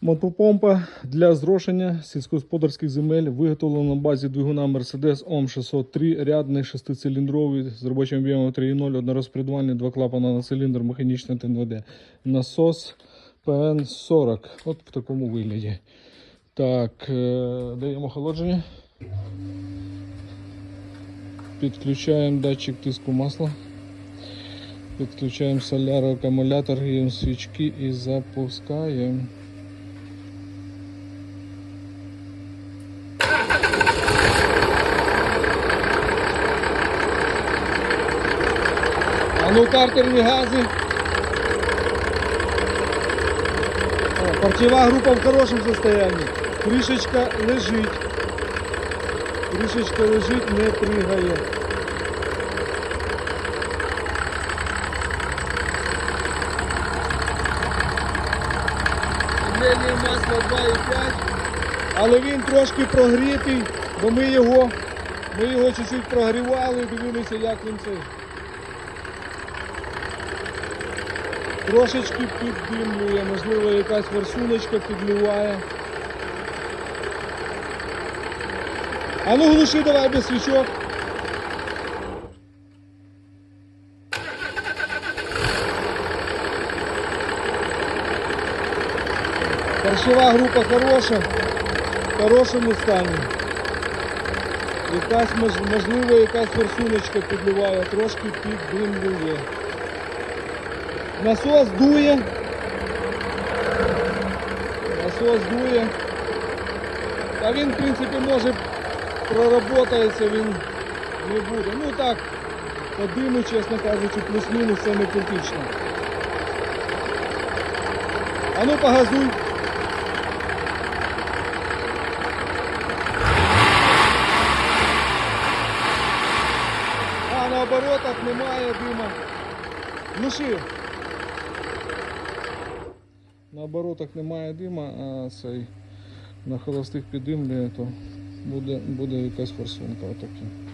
Мотопомпа для зрошення сільськогосподарських земель виготовлена на базі двигуна Mercedes OM 603, рядний шестициліндровий з робочим об'ємом 3.0, однорозпредвальний, два клапана на циліндр, механічне ТНВД. Насос ПН-40. От в такому вигляді. Так, е, даємо охолодження. Підключаємо датчик тиску масла. Підключаємо соляр, акумулятор, гріємо свічки і запускаємо. А ну картерні гази. О, Партіова група в хорошому состоянии. Кришечка лежить. Кришечка лежить, не пригає. Давлення масла 2,5. Але він трошки прогрітий, бо ми його, ми його чуть-чуть прогрівали, дивилися, як він цей. Трошечки піддимлює, можливо, якась форсуночка підливає. А ну глуши давай без свічок. Харчова група хороша, в хорошому стані. Якась можливо якась форсуночка підливає, трошки піддимлює. Насос дує. Насос дує. Та він, в принципі, може проработається, він не буде. Ну так, по диму, чесно кажучи, плюс-мінус це не критично. А ну погазуй. А на оборотах немає дима. Глуши. На оборотах немає дима, а цей на холостих піддимлює, то буде, буде якась форсунка отакі.